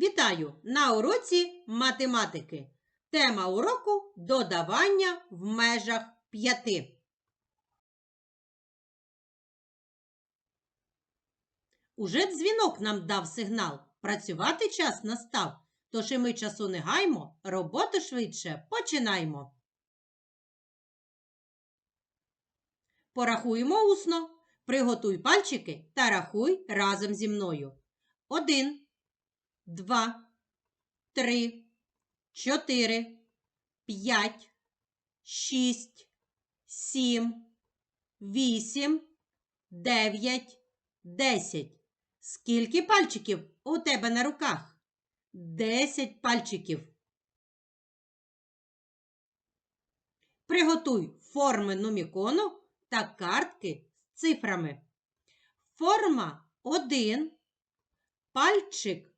Вітаю на уроці математики. Тема уроку додавання в межах п'яти. Уже дзвінок нам дав сигнал. Працювати час настав. Тож і ми часу не гаймо, роботу швидше починаймо. Порахуємо усно. Приготуй пальчики та рахуй разом зі мною. Один, два, три, чотири, п'ять, шість, сім, вісім, дев'ять, десять. Скільки пальчиків у тебе на руках? Десять пальчиків. Приготуй форми нумікону та картки з цифрами. Форма 1, пальчик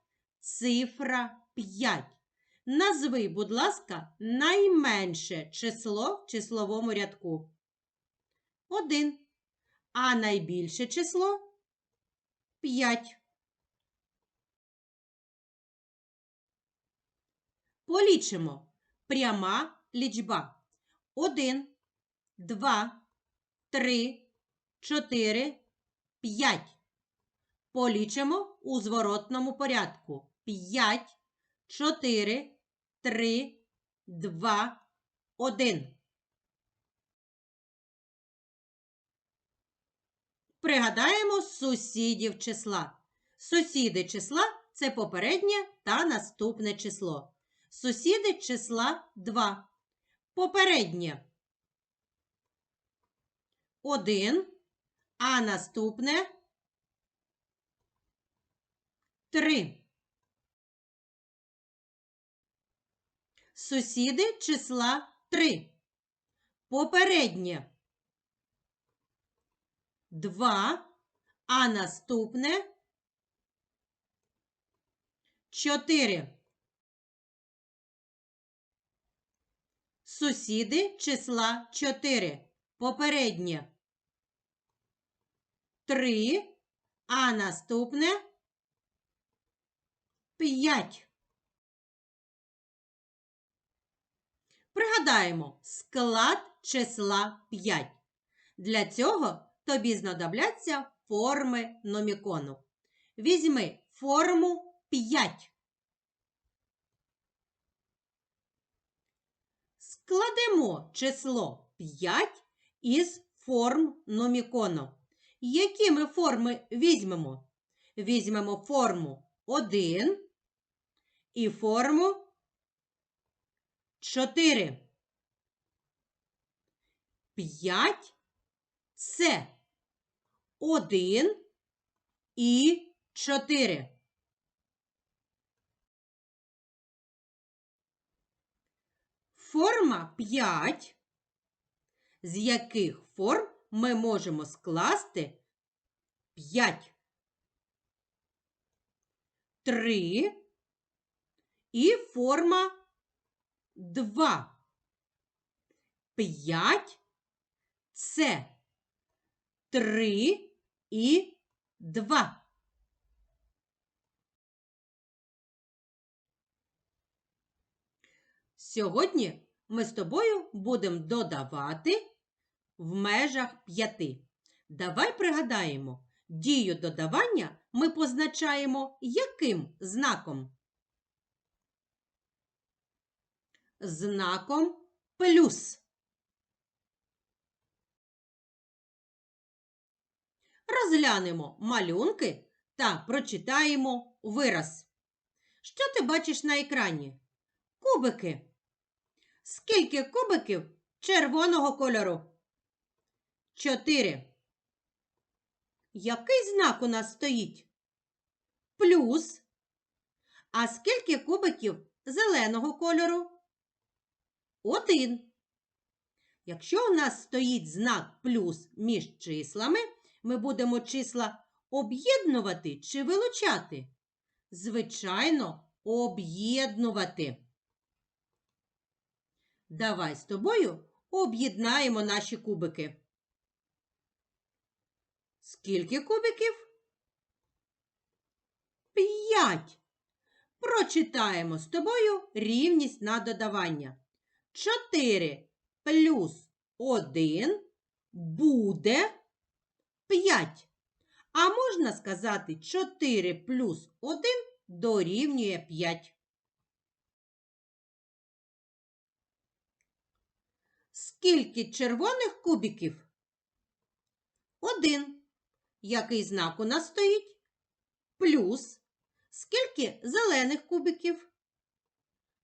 цифра 5. Назви, будь ласка, найменше число в числовому рядку. 1. А найбільше число 5. Полічимо. Пряма лічба. 1, 2, 3, 4, 5. Полічимо у зворотному порядку. 5, 4, 3, 2, 1. Пригадаємо сусідів числа. Сусіди числа це попереднє та наступне число. Сусіди числа 2. Попереднє 1, а наступне 3. Сусіди числа 3. Попереднє 2, а наступне 4. Сусіди числа 4. Попереднє 3, а наступне 5. Пригадаємо склад числа 5. Для цього тобі знадобляться форми номікону. Візьми форму 5. Складемо число 5 із форм номікону. Які ми форми візьмемо? Візьмемо форму 1 і форму 4. 5 це 1 і 4. Форма 5, з яких форм ми можемо скласти 5, 3 і форма 2. 5 це 3 і 2. Сьогодні ми з тобою будемо додавати в межах 5. Давай пригадаємо, дію додавання ми позначаємо яким знаком? Знаком плюс. Розглянемо малюнки та прочитаємо вираз. Що ти бачиш на екрані? Кубики. Скільки кубиків червоного кольору? Чотири. Який знак у нас стоїть? Плюс. А скільки кубиків зеленого кольору? Один. Якщо у нас стоїть знак плюс між числами, ми будемо числа об'єднувати чи вилучати? Звичайно, об'єднувати. Давай з тобою об'єднаємо наші кубики. Скільки кубиків? П'ять. Прочитаємо з тобою рівність на додавання. 4 плюс 1 буде 5. А можна сказати 4 плюс 1 дорівнює 5. Скільки червоних кубиків? Один. Який знак у нас стоїть? Плюс. Скільки зелених кубиків?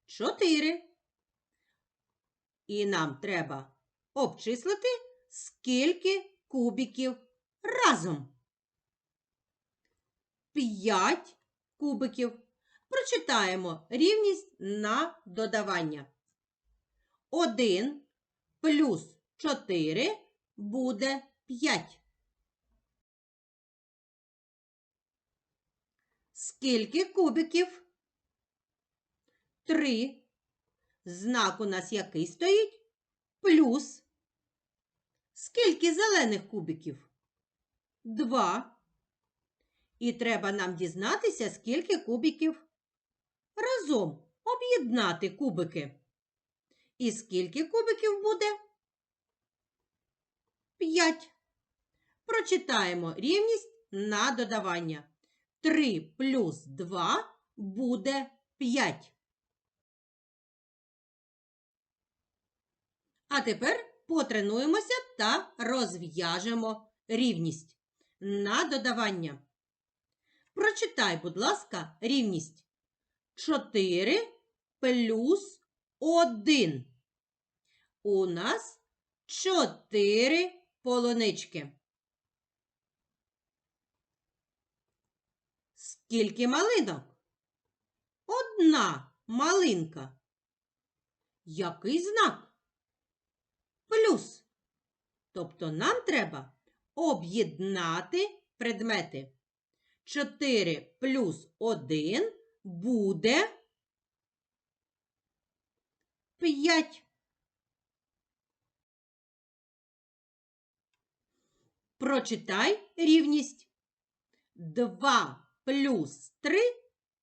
Чотири. І нам треба обчислити, скільки кубиків разом. П'ять кубиків. Прочитаємо рівність на додавання. 1 плюс 4 буде 5. Скільки кубиків? 3. Знак у нас який стоїть? Плюс. Скільки зелених кубиків? 2. І треба нам дізнатися, скільки кубиків. Разом об'єднати кубики. І скільки кубиків буде? 5. Прочитаємо рівність на додавання. 3 плюс 2 буде 5. А тепер потренуємося та розв'яжемо рівність на додавання. Прочитай, будь ласка, рівність 4 плюс 1. У нас 4 полунички. Скільки малинок? Одна малинка. Який знак? Плюс. Тобто нам треба об'єднати предмети. 4 плюс 1 буде 5. Прочитай рівність. 2 плюс 3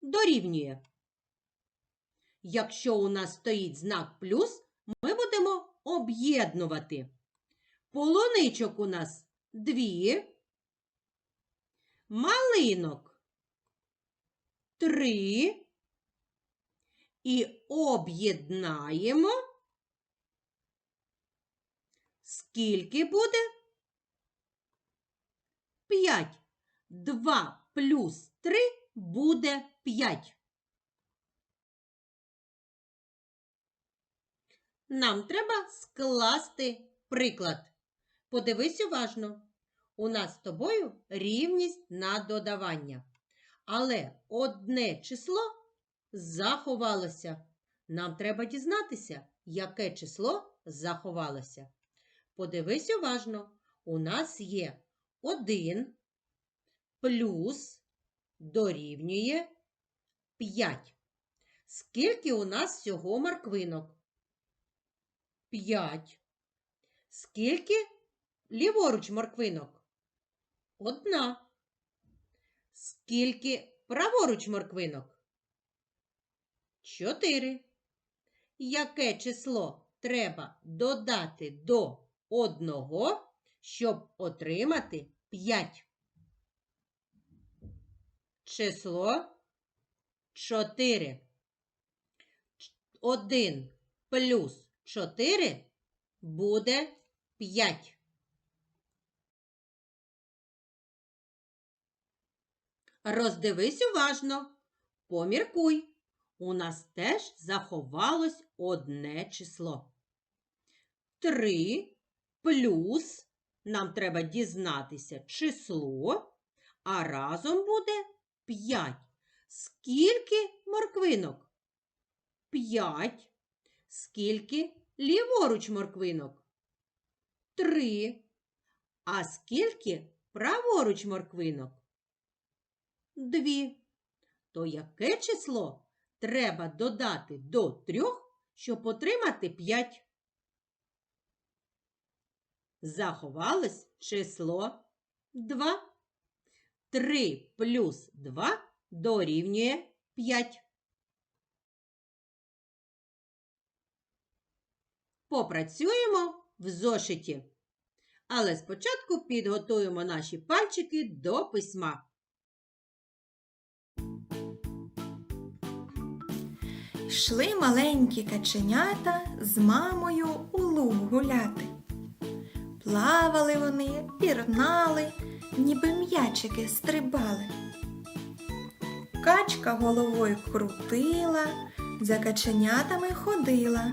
дорівнює. Якщо у нас стоїть знак плюс, ми будемо об'єднувати. Полуничок у нас дві, малинок три. І об'єднаємо. Скільки буде? 5. 2 плюс 3 буде 5. Нам треба скласти приклад. Подивись уважно. У нас з тобою рівність на додавання. Але одне число заховалося. Нам треба дізнатися, яке число заховалося. Подивись уважно. У нас є 1 плюс дорівнює 5. Скільки у нас всього морквинок? 5. Скільки ліворуч морквинок? Одна. Скільки праворуч морквинок? 4. Яке число треба додати до одного, щоб отримати 5? Число 4. 1 плюс 4 буде 5. Роздивись уважно. Поміркуй. У нас теж заховалось одне число. 3 плюс нам треба дізнатися число, а разом буде 5. Скільки морквинок? П'ять. Скільки ліворуч морквинок? Три. А скільки праворуч морквинок? Дві. То яке число треба додати до трьох, щоб отримати п'ять? Заховалось число 2. 3 плюс 2 дорівнює 5. Попрацюємо в зошиті. Але спочатку підготуємо наші пальчики до письма. Йшли маленькі каченята з мамою у луг гуляти. Плавали вони, пірнали, ніби м'ячики стрибали. Качка головою крутила, за каченятами ходила.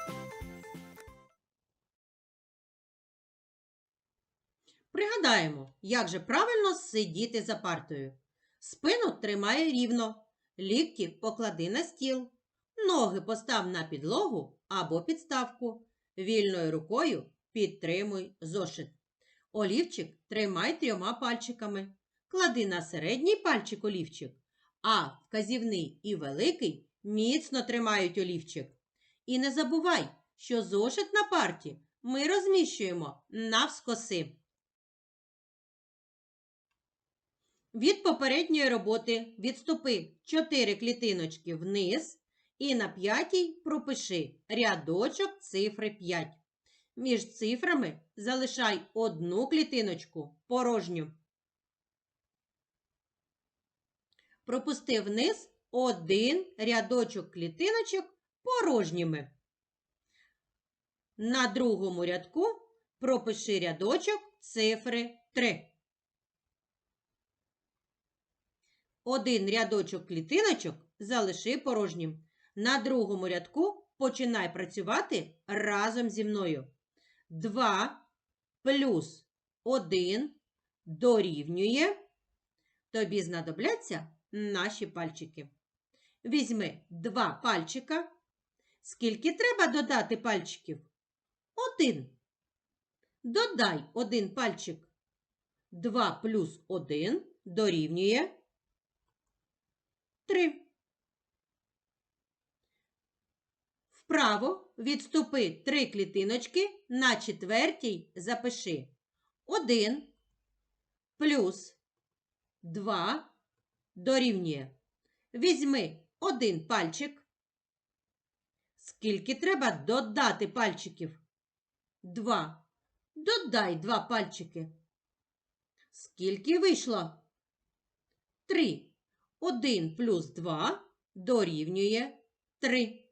Пригадаємо, як же правильно сидіти за партою. Спину тримай рівно, лікті поклади на стіл, ноги постав на підлогу або підставку. Вільною рукою підтримуй зошит. Олівчик тримай трьома пальчиками. Клади на середній пальчик олівчик, а вказівний і великий міцно тримають олівчик. І не забувай, що зошит на парті ми розміщуємо навскоси. Від попередньої роботи відступи 4 клітиночки вниз і на п'ятій пропиши рядочок цифри 5. Між цифрами залишай одну клітиночку порожню. Пропусти вниз один рядочок клітиночок порожніми. На другому рядку пропиши рядочок цифри 3. Один рядочок клітиночок залиши порожнім. На другому рядку починай працювати разом зі мною. 2 плюс 1 дорівнює. Тобі знадобляться наші пальчики. Візьми два пальчика. Скільки треба додати пальчиків? Один. Додай один пальчик. 2 плюс 1 дорівнює 3. Вправо відступи три клітиночки, на четвертій запиши 1 плюс 2 дорівнює. Візьми один пальчик. Скільки треба додати пальчиків? 2. Додай два пальчики. Скільки вийшло? 3. 1 плюс 2 дорівнює 3.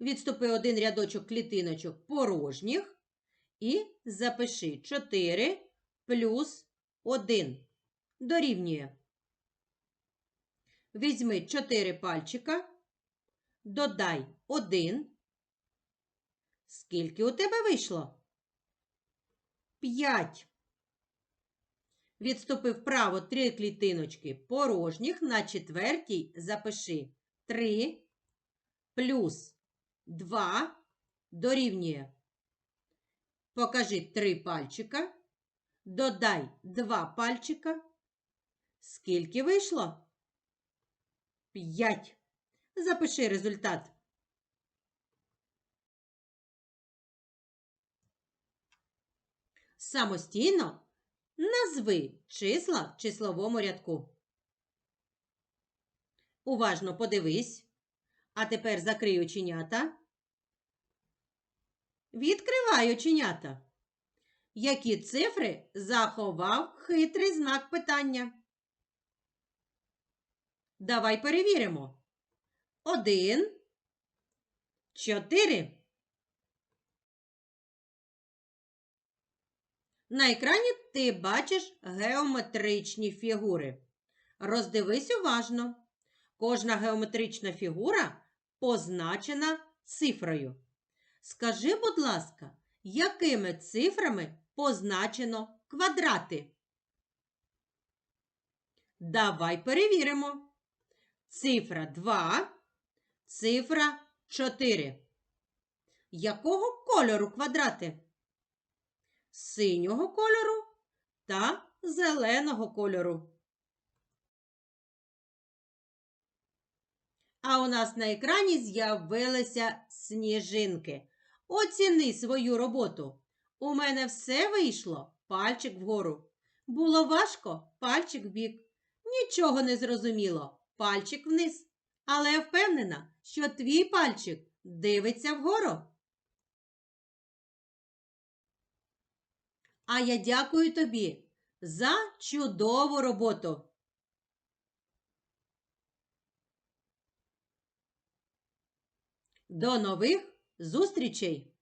Відступи один рядочок клітиночок порожніх і запиши 4 плюс 1 дорівнює. Візьми 4 пальчика, додай 1. Скільки у тебе вийшло? 5. Відступи вправо 3 клітиночки порожніх, на четвертій запиши 3 плюс 2 дорівнює. Покажи 3 пальчика. Додай 2 пальчика. Скільки вийшло? П'ять. Запиши результат. Самостійно назви числа в числовому рядку. Уважно подивись. А тепер закрий оченята. Відкривай оченята. Які цифри заховав хитрий знак питання? Давай перевіримо. Один, чотири. На екрані ти бачиш геометричні фігури. Роздивись уважно. Кожна геометрична фігура позначена цифрою. Скажи, будь ласка, якими цифрами позначено квадрати? Давай перевіримо. Цифра 2, цифра 4. Якого кольору квадрати? Синього кольору та зеленого кольору. А у нас на екрані з'явилися сніжинки. Оціни свою роботу. У мене все вийшло. Пальчик вгору. Було важко, пальчик вбік. Нічого не зрозуміло, пальчик вниз. Але я впевнена, що твій пальчик дивиться вгору. А я дякую тобі за чудову роботу. До нових зустрічей!